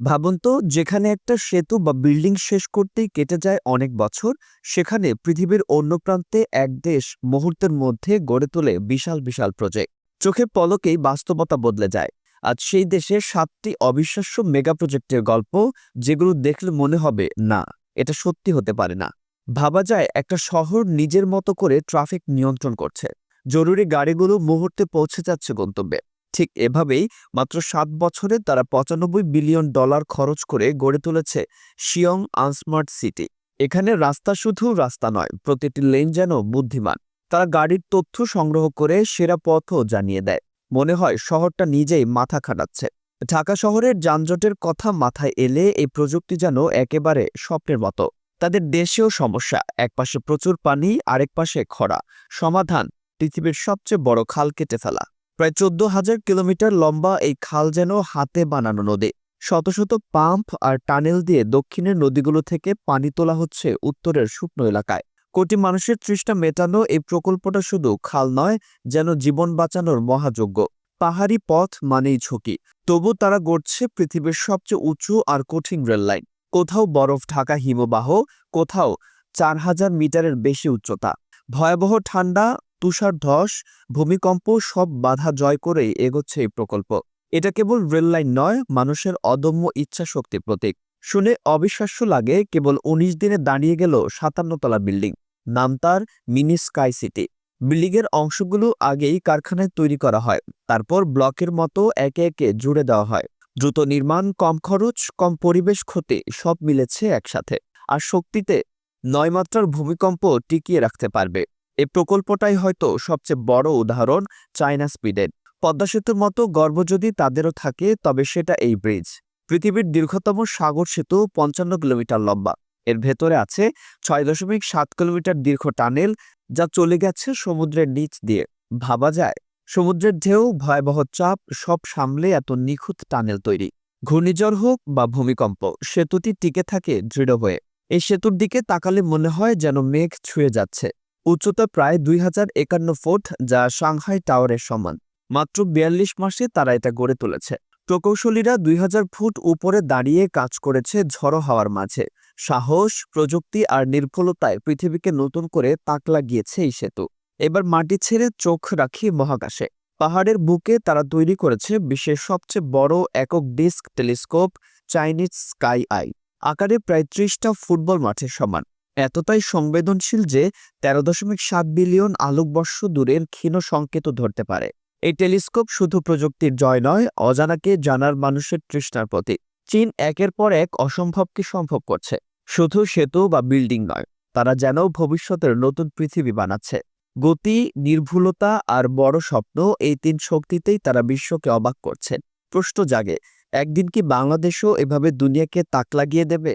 ভাবুন তো, যেখানে একটা সেতু বা বিল্ডিং শেষ করতেই কেটে যায় অনেক বছর, সেখানে পৃথিবীর অন্য প্রান্তে এক দেশ মুহূর্তের মধ্যে গড়ে তোলে বিশাল বিশাল প্রজেক্ট চোখের পলকেই বাস্তবতা বদলে যায়। আজ সেই দেশে সাতটি অবিশ্বাস্য মেগা প্রজেক্টের গল্প, যেগুলো দেখলে মনে হবে, না, এটা সত্যি হতে পারে না। ভাবা যায় একটা শহর নিজের মতো করে ট্রাফিক নিয়ন্ত্রণ করছে। জরুরি গাড়িগুলো মুহূর্তে পৌঁছে যাচ্ছে গন্তব্যে। ঠিক এভাবেই মাত্র সাত বছরে তারা পঁচানব্বই বিলিয়ন ডলার খরচ করে গড়ে তুলেছে শিয়ং আনস্মার্ট সিটি। এখানে রাস্তা শুধু রাস্তা নয়, প্রতিটি লেন যেন বুদ্ধিমান। তারা গাড়ির তথ্য সংগ্রহ করে সেরা পথও জানিয়ে দেয়। মনে হয় শহরটা নিজেই মাথা খাটাচ্ছে। ঢাকা শহরের যানজটের কথা মাথায় এলে এই প্রযুক্তি যেন একেবারে স্বপ্নের মতো। তাদের দেশেও সমস্যা একপাশে প্রচুর পানি, আরেক পাশে খরা। সমাধান, পৃথিবীর সবচেয়ে বড় খাল কেটে ফেলা। প্রায় চোদ্দ হাজার কিলোমিটার লম্বা এই খাল যেন হাতে বানানো নদী। শত শত পাম্প আর টানেল দিয়ে দক্ষিণের নদীগুলো থেকে পানি তোলা হচ্ছে উত্তরের শুকনো এলাকায়। কোটি মানুষের তৃষ্ণা মেটানো এই প্রকল্পটা শুধু খাল নয়, যেন জীবন বাঁচানোর মহাযজ্ঞ। পাহাড়ি পথ মানেই ঝুঁকি। তবু তারা গড়ছে পৃথিবীর সবচেয়ে উঁচু আর কঠিন রেললাইন কোথাও বরফ ঢাকা হিমবাহ, কোথাও চার হাজার মিটারের বেশি উচ্চতা। ভয়াবহ ঠান্ডা তুষার ধস, ভূমিকম্প, সব বাধা জয় করেই এগোচ্ছে এই প্রকল্প। এটা কেবল রেললাইন নয়, মানুষের অদম্য ইচ্ছাশক্তির প্রতীক। শুনে অবিশ্বাস্য লাগে, কেবল ১৯ দিনে দাঁড়িয়ে গেল সাতান্ন তলা বিল্ডিং। নাম তার মিনি স্কাই সিটি। বিল্ডিংয়ের অংশগুলো আগেই কারখানায় তৈরি করা হয়। তারপর ব্লকের মতো একে একে জুড়ে দেওয়া হয়। দ্রুত নির্মাণ, কম খরচ, কম পরিবেশ ক্ষতি, সব মিলেছে একসাথে। আর শক্তিতে নয় মাত্রার ভূমিকম্প টিকিয়ে রাখতে পারবে। এই প্রকল্পটাই হয়তো সবচেয়ে বড় উদাহরণ চায়না স্পিডের পদ্মা সেতুর মতো গর্ব যদি তাদেরও থাকে, তবে সেটা এই ব্রিজ। পৃথিবীর দীর্ঘতম সাগর সেতু পঞ্চান্ন কিলোমিটার লম্বা। এর ভেতরে আছে ছয় দশমিক সাত কিলোমিটার দীর্ঘ টানেল যা চলে গেছে সমুদ্রের নিচ দিয়ে। ভাবা যায়, সমুদ্রের ঢেউ, ভয়াবহ চাপ, সব সামলে এত নিখুঁত টানেল তৈরি। ঘূর্ণিঝড় হোক বা ভূমিকম্প, সেতুটি টিকে থাকে দৃঢ় হয়ে। এই সেতুর দিকে তাকালে মনে হয় যেন মেঘ ছুঁয়ে যাচ্ছে। উচ্চতা প্রায় দুই হাজার একান্ন ফুট, যা সাংহাই টাওয়ারের সমান। মাত্র বিয়াল্লিশ মাসে তারা এটা গড়ে তুলেছে। প্রকৌশলীরা দুই হাজার ফুট উপরে দাঁড়িয়ে কাজ করেছে ঝড়ো হাওয়ার মাঝে। সাহস, প্রযুক্তি আর নির্ভুলতায় পৃথিবীকে নতুন করে তাক লাগিয়েছে এই সেতু। এবার মাটি ছেড়ে চোখ রাখি মহাকাশে। পাহাড়ের বুকে তারা তৈরি করেছে বিশ্বের সবচেয়ে বড় একক disc telescope, Chinese sky eye. আকারে প্রায় ত্রিশটা ফুটবল মাঠের সমান। এতটাই সংবেদনশীল যে তেরো দশমিক সাত বিলিয়ন আলোকবর্ষ দূরের ক্ষীণ সংকেত ধরতে পারে। এই টেলিস্কোপ শুধু প্রযুক্তির জয় নয়, অজানাকে জানার মানুষের তৃষ্ণার প্রতীক। চীন একের পর এক অসম্ভবকে সম্ভব করছে। শুধু সেতু বা বিল্ডিং নয়, তারা যেন ভবিষ্যতের নতুন পৃথিবী বানাচ্ছে। গতি, নির্ভুলতা আর বড় স্বপ্ন এই তিন শক্তিতেই তারা বিশ্বকে অবাক করছেন প্রশ্ন জাগে, একদিন কি বাংলাদেশও এভাবে দুনিয়াকে তাক লাগিয়ে দেবে?